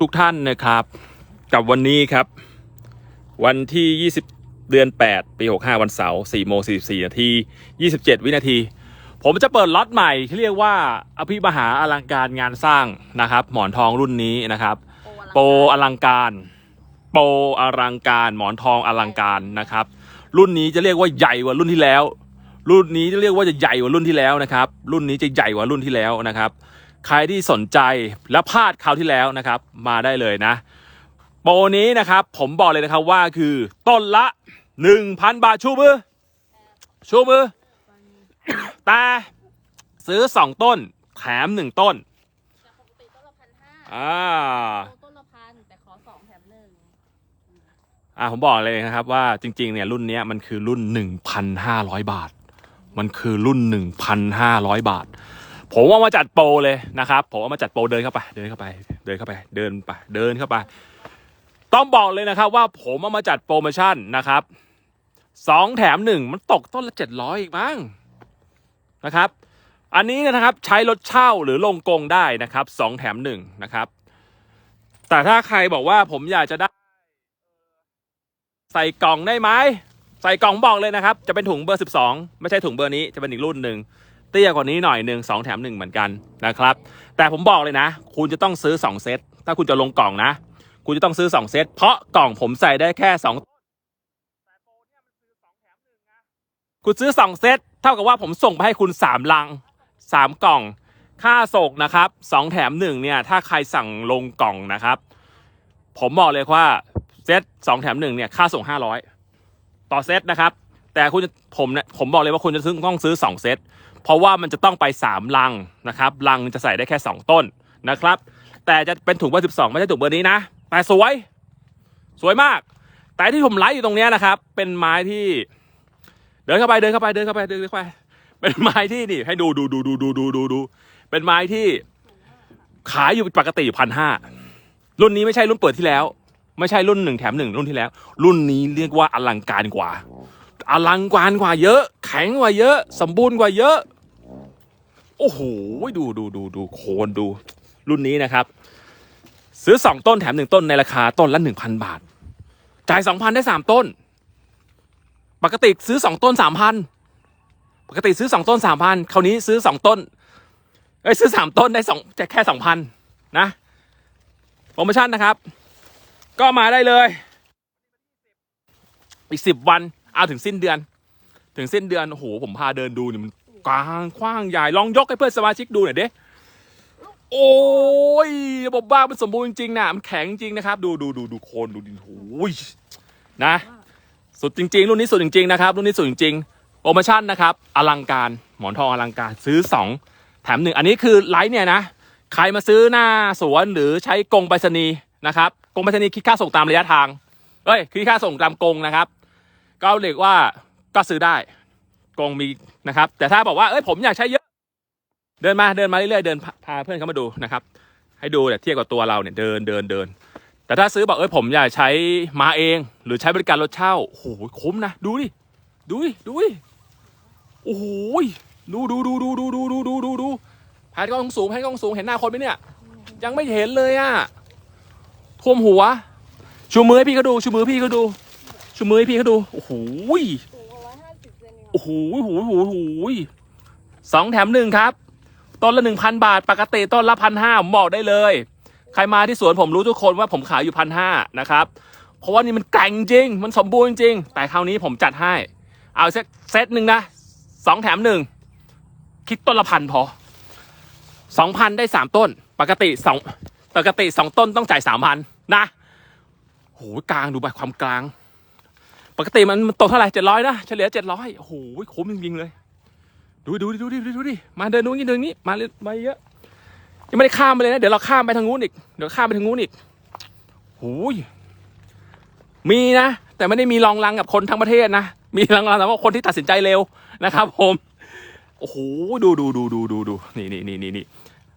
ทุกท่านนะครับ กับวันนี้ครับ วันที่ 20 เดือน 8 ปี 65 วันเสาร์4โมง44นาที 27 วินาที ผมจะเปิดล็อตใหม่ที่เรียกว่า อภิมหาอลังการงานสร้างนะครับ หมอนทองรุ่นนี้นะครับ โปรอลังการ โปรอลังการหมอนทองอลังการนะครับ รุ่นนี้จะเรียกว่าใหญ่กว่ารุ่นที่แล้ว รุ่นนี้จะเรียกว่าจะใหญ่กว่ารุ่นที่แล้วนะครับ รุ่นนี้จะใหญ่กว่ารุ่นที่แล้วนะครับ ใครที่สนใจและพลาดคราวที่แล้วนะครับ มาได้เลยนะ โปรนี้นะครับ ผมบอกเลยนะครับว่าคือต้นละ 1,000 บาทชูมือชูมือแต่ซื้อ 2 ต้น แถม 1 ต้นจากปกติต้นละพันห้าอ่าต้นละพันแต่ขอสองแถมหนึ่งอ่าผมบอกเลยนะครับว่าจริงๆเนี่ยรุ่นเนี้ยมันคือรุ่น 1,500 บาท มันคือรุ่น 1,500 บาท ผมเอามาจัดโปรเลยนะครับผมเอามาจัดโปรเดินเข้าไป เดินเข้าไป เดินเข้าไป เดินไปเดินเข้าไป ต้องบอกเลยนะครับ ว่าผมเอามาจัดโปรโมชั่นนะครับสองแถมหนึ่งมันตกต้นละเจ็ดร้อยอีกมั้งนะครับ อันนี้นยนะครับใช้รถเช่าหรือลงกงได้นะครับสองแถมหนึ่งนะครับ แต่ถ้าใครบอกว่าผมอยากจะได้ ใส่กล่องได้ไหมใส่กล่องบอกเลยนะครับ จะเป็นถุงเบอร์ 12 ไม่ใช่ถุงเบอร์นี้จะเป็นอีกรุ่นหนึ่ง เตี้ยกว่านี้หน่อยหนึ่งสองแถมหนึ่งเหมือนกันนะครับ แต่ผมบอกเลยนะ คุณจะต้องซื้อ 2 เซต ถ้าคุณจะลงกล่องนะ คุณจะต้องซื้อ 2 เซต เพราะกล่องผมใส่ได้แค่2คุณซื้อ 2 เซต เท่ากับว่าผมส่งไปให้คุณ 3 ลัง 3 กล่อง ค่าส่งนะครับ 2 แถม 1 เนี่ย ถ้าใครสั่งลงกล่องนะครับ ผมบอกเลยว่าเซต2 แถม 1 เนี่ย ค่าส่ง 500 ต่อเซตนะครับ แต่คุณจะผมเนี่ยผมบอกเลยว่าคุณจะซื้อต้องซื้อ 2 เซต เพราะว่ามันจะต้องไป 3 ลังนะครับลังจะใส่ได้แค่ 2 ต้นนะครับ แต่จะเป็นถุงเบอร์12 ไม่ใช่ถุงเบอร์นี้นะ แต่สวย สวยมาก แต่ที่ผมไลฟ์อยู่ตรงนี้นะครับ เป็นไม้ที่ เดินเข้าไปเดินเข้าไปเดินเข้าไปเดินเข้าไป เป็นไม้ที่นี่ ให้ดูดูดูดูดูดูดูดูเป็นไม้ที่ขายอยู่ปกติอยู่พันห้ารุ่นนี้ไม่ใช่รุ่นเปิดที่แล้ว ไม่ใช่รุ่นหนึ่งแถมหนึ่งรุ่นที่แล้ว รุ่นนี้เรียกว่าอลังการกว่า อลังการกว่าเยอะ แข็งกว่าเยอะ สมบูรณ์กว่าเยอะ โอ้โหดูดูดูดูโคนดู รุ่นนี้นะครับ ซื้อสองต้นแถมหนึ่งต้นในราคาต้นละหนึ่งพันบาท จ่ายสองพันได้สามต้น ปกติซื้อสองต้นสามพันปกติซื้อสองต้นสามพันคราวนี้ซื้อสองต้นเอ้ยซื้อสามต้นได้สองจะแค่สองพันนะโปรโมชั่นนะครับ ก็มาได้เลย อีกสิบวันเอาถึงสิ้นเดือน ถึงสิ้นเดือนโอ้โหผมพาเดินดูเนี่ยมันกว้างกว้างใหญ่ลองยกให้เพื่อนสมาชิกดูหน่อยเด้โอ้ยระบบบ้านมันสมบูรณ์จริงๆนะมันแข็งจริงนะครับ ดูดูดูดูโคนดูดินโอ้ยนะ สุดจริง ๆ รุ่นนี้สุดจริงๆนะครับรุ่นนี้สุดจริงๆโปรโมชั่นนะครับ อลังการหมอนทองอลังการซื้อ 2 แถมหนึ่งอันนี้คือไลฟ์เนี่ยนะใครมาซื้อหน้าสวนหรือใช้กงไปรษณีย์นะครับกงไปรษณีย์คิดค่าส่งตามระยะทางเอ้ยคิดค่าส่งตามกงนะครับก็เรียกว่า ก็ซื้อได้กงมีนะครับ แต่ถ้าบอกว่าเอ้ยผมอยากใช้เยอะ เดินมาเดินมาเรื่อยๆเดินพาเพื่อนเขามาดูนะครับ ให้ดูเนี่ยเทียบกับตัวเราเนี่ยเดินเดินเดิน แต่ถ้าซื้อบอกเอ้ยผมอยากใช้มาเอง หรือใช้บริการรถเช่าโอ้โหคุ้มนะดูดิดูดิดูดิโอ้โหดูดูดูดูดูดูดูดูดูดูแผนกล้องสูงแผนกล้องสูงเห็นหน้าคนไหมเนี่ย ยังไม่เห็นเลยอะท่วมหัวชูมือให้พี่เขาดูชูมือพี่เขาดูชูมือให้พี่เขาดูโอ้โห โอ้โหโอ้โหโอ้โหสองแถมหนึ่งครับ ต้นละหนึ่งพันบาท ปกติต้นละพันห้าผมบอกได้เลย ใครมาที่สวนผมรู้ทุกคนว่าผมขายอยู่พันห้านะครับ เพราะว่านี่มันแกร่งจริง มันสมบูรณ์จริง แต่คราวนี้ผมจัดให้ เอาเซตเซตหนึ่งนะสองแถมหนึ่งคิดต้นละพันพอสองพันได้สามต้น ปกติสองปกติสองต้นต้องจ่ายสามพันนะโหกลางดูไปความกลาง ปกติมันตกเท่าไหร่เจ็ดร้อยนะ เฉลี่ยเจ็ดร้อยโอ้โหคุ้มจริงๆเลย ดูดูดูดิดูดิดูดิมาเดินดูนี่เดินนี้มาเลยมาเยอะยังไม่ได้ข้ามไปเลยนะเดี๋ยวเราข้ามไปทางนู้นอีกเดี๋ยวข้ามไปทางนู้นอีกหูยมีนะ แต่ไม่ได้มีรองรังกับคนทั้งประเทศนะมีรองรังแต่ว่าคนที่ตัดสินใจเร็วนะครับ ผมโอ้โหดูดูดูดูดูดูนี่นี่นี่นี่นี่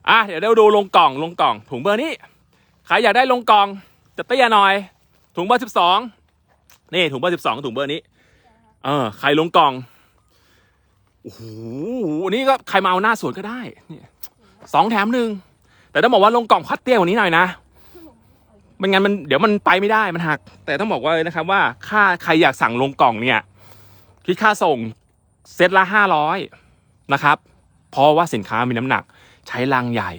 อะเดี๋ยวเราดูลงกล่องลงกล่องถุงเบอร์นี้ใครอยากได้ลงกล่องจะเตี้ยหน่อยถุงเบอร์สิบสอง นี่ถุงเบอร์สิบสองถุงเบอร์นี้ เออใครลงกล่องโอ้โหนนี้ก็ใครมาเอาหน้าสวนก็ได้นี่สองแถมหนึ่งแต่ต้องบอกว่าลงกล่องพัดเตี้ยกว่านี้หน่อยนะไม่งั้นมันเดี๋ยวมันไปไม่ได้มันหัก แต่ต้องบอกว่าเลยนะครับว่าค่าใครอยากสั่งลงกล่องเนี่ยคิดค่าส่งเซตละห้าร้อยนะครับ เพราะว่าสินค้ามีน้ำหนักใช้ลังใหญ่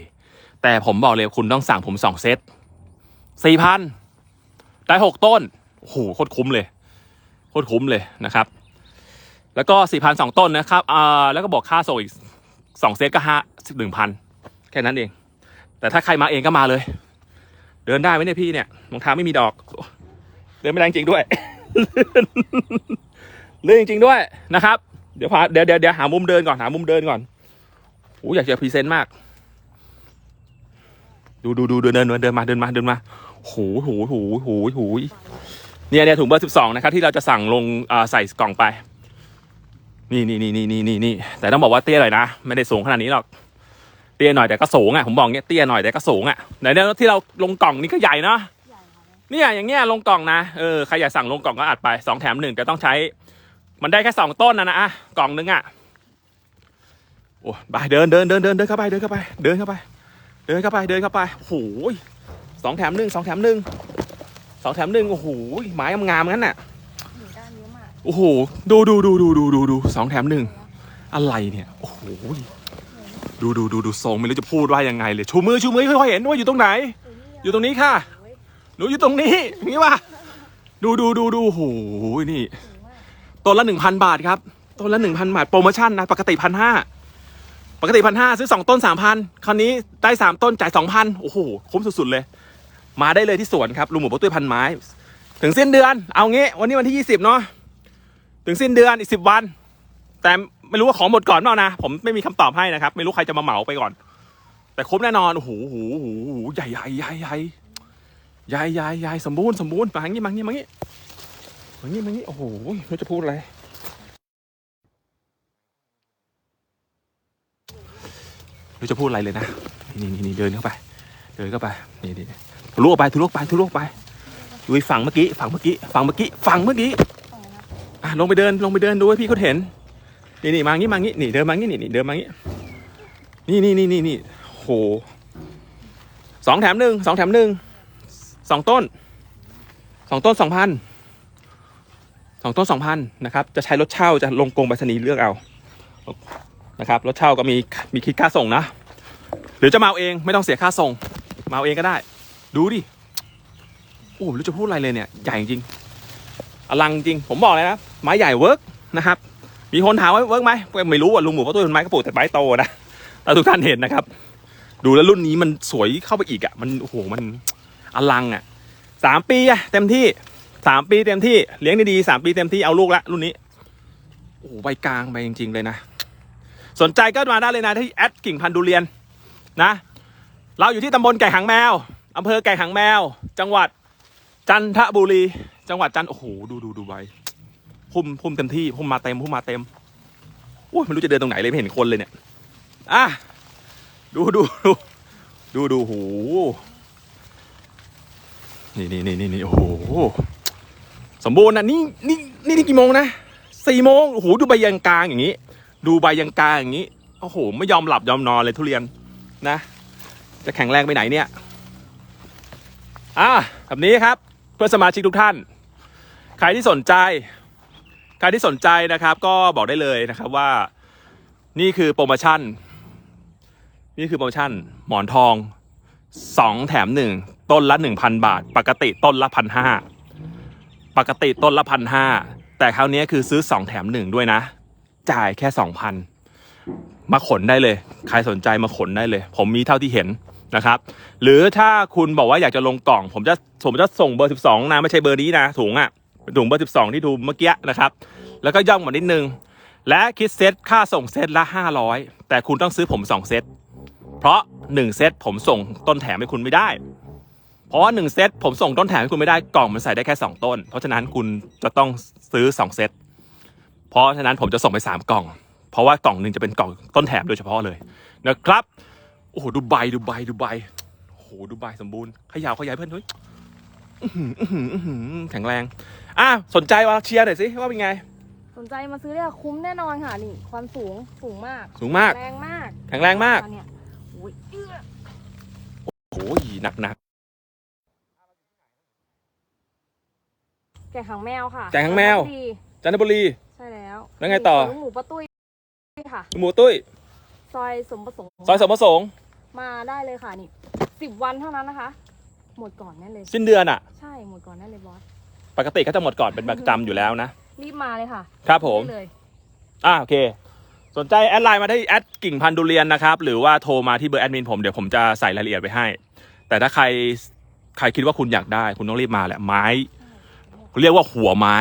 แต่ผมบอกเลยคุณต้องสั่งผมสองเซตสี่พันได้หกต้น โอ้โหโคตรคุ้มเลยโคตรคุ้มเลยนะครับ แล้วก็สี่พันสองต้นนะครับอ่าแล้วก็บอกค่าส่งอีกสองเซตก็ห้าหนึ่งพันแค่นั้นเอง แต่ถ้าใครมาเองก็มาเลย เดินได้ไหมเนี่ยพี่เนี่ยรองเท้าไม่มีดอก เดินไม่ได้จริงด้วยเลื่อนจริงด้วยนะครับ เดี๋ยวพาเดี๋ยวเดี๋ยวหามุมเดินก่อนหามุมเดินก่อนโอ้อยากจะพรีเซนต์มากดูดูดูเดินเดินเดินเดินมาเดินมาเดินมาโหโหโหโหโห เนี่ยเนี่ยถุงเบอร์สิบสองนะครับที่เราจะสั่งลงอ่าใส่กล่องไป นี่นี่นี่นี่นี่นี่นี่แต่ต้องบอกว่าเตี้ยหน่อยนะ ไม่ได้สูงขนาดนี้หรอกเตี้ยหน่อยแต่ก็สูงอะผมบอกเงี้ยเตี้ยหน่อยแต่ก็สูงอะไหนเนี่ยที่เราลงกล่องนี่ก็ใหญ่เนาะใหญ่ค่ะเนี่ยอย่างเงี้ยลงกล่องนะเออใครอยากสั่งลงกล่องก็อัดไปสองแถมหนึ่งแต่ต้องใช้ มันได้แค่สองต้นนะนะอะกล่องนึงอะโอ้ไปเดินเดินเดินเดินเดินเข้าไปเดินเข้าไป เดินเข้าไป เดินเข้าไปเดินเข้าไปโอ้โหสองแถมหนึ่งสองแถมหนึ่ง สองแถมหนึ่งโอ้โหไม้งามๆงั้นน่ะหนึ่งด้านเยอะมากโอ้โหดูดูดูดูดูดูดูสองแถมหนึ่งอะไรเนี่ยโอ้โหดูดูดูดูทรงไม่รู้จะพูดว่ายังไงเลยชูมือชูมือให้เขาเห็นว่าอยู่ตรงไหน อยู่ตรงนี้ค่ะโอ้ยหนูอยู่ตรงนี้อย่างนี้วะดูดูดูดูโอ้โหนี่สูงมากต้นละหนึ่งพันบาทครับต้นละหนึ่งพันบาทโปรโมชั่นนะปกติพันห้าปกติพันห้าซื้อสองต้นสามพันคราวนี้ได้สามต้นจ่ายสองพันโอ้โหคุ้มสุดๆเลย มาได้เลยที่สวนครับลุงหมูปะตุ้ยพันไม้ ถึงสิ้นเดือน เอางี้ วันนี้วันที่ยี่สิบเนาะถึงสิ้นเดือนอีกสิบวัน แต่ไม่รู้ว่าของหมดก่อนเปล่านะ ผมไม่มีคำตอบให้นะครับ ไม่รู้ใครจะมาเหมาไปก่อน แต่คุ้มแน่นอนโอ้โหโอ้โหโอ้โหโอ้โหใหญ่ใหญ่ใหญ่ใหญ่ใหญ่ใหญ่ใหญ่สมบูรณ์สมบูรณ์มาอย่างนี้มาอย่างนี้มาอย่างนี้มางนี้มางนี้โอ้โหไม่รู้จะพูดอะไรไม่รู้จะพูดอะไรเลยนะนี่นี่นี่เดินเข้าไป เดินเข้าไปนี่นี่ ทะลุออกไปทะลุออกไปทะลุออกไปดูฝั่งเมื่อกี้ฝั่งเมื่อกี้ฝั่งเมื่อกี้ฝั่งเมื่อกี้อะลงไปเดินลงไปเดินดูให้พี่เขาเห็นนี่นี่มางี้มางี้นี่เดินมางี้นี่นี่เดินมางี้นี่นี่นี่นี่นี่โหสองแถมหนึ่งสองแถมหนึ่งสองต้นสองต้นสองพันสองต้นสองพันนะครับจะใช้รถเช่าจะลงกรงไปรษณีย์เลือกเอานะครับรถเช่าก็มีมีคิดค่าส่งนะ หรือจะมาเอาเองไม่ต้องเสียค่าส่ง มาเอาเองก็ได้ ดูดิโอ้ไม่รู้จะพูดอะไรเลยเนี่ย ใหญ่จริง อลังจริง ผมบอกเลยนะ ไม้ใหญ่เวิร์กนะครับ มีคนถามว่าเวิร์กไหมไม่รู้อะลุงหมูเพราะตัวเป็นไม้กระปุกแต่ไม้โตนะแต่ทุกท่านเห็นนะครับ ดูแล้วรุ่นนี้มันสวยเข้าไปอีกอะ มันโอ้โห มันอลังอะสามปีอะเต็มที่สามปีเต็มที่เลี้ยงดีๆสามปีเต็มที่เอาลูกละรุ่นนี้ โอ้ใบกลางใบจริง ๆ เลยนะ สนใจก็มาได้เลยนะที่แอดกิ่งพันธุ์ดุเรียนนะ เราอยู่ที่ตำบลไก่หางแมว อำเภอไก่หางแมว จังหวัดจันทบุรี จังหวัดจันท์โอ้โหดูดูดูใบพุ่มพุ่มเต็มที่พุ่มมาเต็มพุ่มมาเต็มโอ้ยไม่รู้จะเดินตรงไหนเลยไม่เห็นคนเลยเนี่ยอะดูดูดูดูดูโหนี่นี่นี่นี่นี่โอ้โหสมบูรณ์นะนี่นี่นี่นี่กี่โมงนะสี่โมงโอ้โหดูใบยังกลางอย่างนี้ ดูใบยังกลางอย่างนี้โอ้โหไม่ยอมหลับยอมนอนเลยทุเรียนนะ จะแข็งแรงไปไหนเนี่ย อะแบบนี้ครับเพื่อนสมาชิกทุกท่าน ใครที่สนใจ ใครที่สนใจนะครับ ก็บอกได้เลยนะครับว่า นี่คือโปรโมชั่น นี่คือโปรโมชั่น หมอนทองสองแถมหนึ่งต้นละหนึ่งพันบาท ปกติต้นละพันห้าปกติต้นละพันห้าแต่คราวนี้คือซื้อสองแถมหนึ่งด้วยนะ จ่ายแค่สองพันมาขนได้เลย ใครสนใจมาขนได้เลย ผมมีเท่าที่เห็น นะครับ หรือถ้าคุณบอกว่าอยากจะลงกล่อง ผมจะผมจะส่งเบอร์ 12 นะ ไม่ใช่เบอร์นี้นะ ถุงอะ่ะเป็นถุงเบอร์ 12 ที่ดูเมื่อกี้นะครับ แล้วก็ย่อมกว่านิดนึง และคิดเซตค่าส่งเซตละ 500 แต่คุณต้องซื้อผม 2 เซต เพราะ 1 เซตผมส่งต้นแถมให้คุณไม่ได้ เพราะว่า1เซตผมส่งต้นแถมให้คุณไม่ได้ กล่องมันใส่ได้แค่ 2 ต้น เพราะฉะนั้นคุณจะต้องซื้อ 2 เซต เพราะฉะนั้นผมจะส่งไป 3 กล่อง เพราะว่ากล่องหนึ่งจะเป็นกล่องต้นแถมโดยเฉพาะเลยนะครับ โอ้โหดูใบดูใบดูใบโอ้โหดูใบสมบูรณ์ขยาวขยายเพื่อนเฮ้ยอื้อหืออื้อหืออื้อหือแข็งแรง อะสนใจว่าเชียร์หน่อยสิว่าเป็นไง สนใจมาซื้อเนี่ยคุ้มแน่นอนค่ะนี่ความสูงสูงมาก สูงมาก แรงมาก แข็งแรงมากเนี่ยโอ้ยเอื้อโอ้ยหนักหนักแกงหางแมวค่ะแกงหางแมวดีจันทบุรี ใช่แล้ว แล้วไงต่อลุงหมูป้าตุ้ยค่ะ หมูตุ้ย ซอยสมประสงค์ ซอยสมประสงค์ มาได้เลยค่ะนี่สิบวันเท่านั้นนะคะ หมดก่อนแน่เลยสิ้นเดือนอะ ใช่หมดก่อนแน่เลยบอสปกติก็จะหมดก่อนเป็นประจำอยู่แล้วนะ รีบมาเลยค่ะครับผมได้เลยอ่าโอเค สนใจแอดไลน์มาที่แอดกิ่งพันธุ์ดุเรียนนะครับ หรือว่าโทรมาที่เบอร์แอดมินผมเดี๋ยวผมจะใส่รายละเอียดไปให้ แต่ถ้าใครใครคิดว่าคุณอยากได้ คุณต้องรีบมาแหละไม้เรียกว่าหัวไม้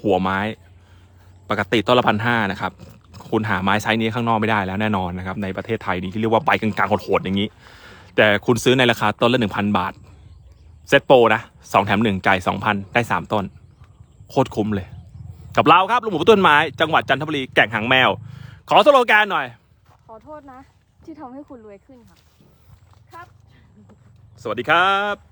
หัวไม้ ปกติต้นละพันห้านะครับ คุณหาไม้ไซส์นี้ข้างนอกไม่ได้แล้วแน่นอนนะครับในประเทศไทยนี้ที่เรียกว่าใบกลางๆโหดๆอย่างนี้ แต่คุณซื้อในราคาต้นละหนึ่งพันบาทเซ็ตโปรนะสองแถมหนึ่งจ่ายสองพันได้สามต้น โคตรคุ้มเลย กับเราครับลุงหมูต้นไม้จังหวัดจันทบุรีแก่งหางแมว ขอสโลแกนหน่อย ขอโทษนะ ที่ทำให้คุณรวยขึ้นค่ะ ครับ สวัสดีครับ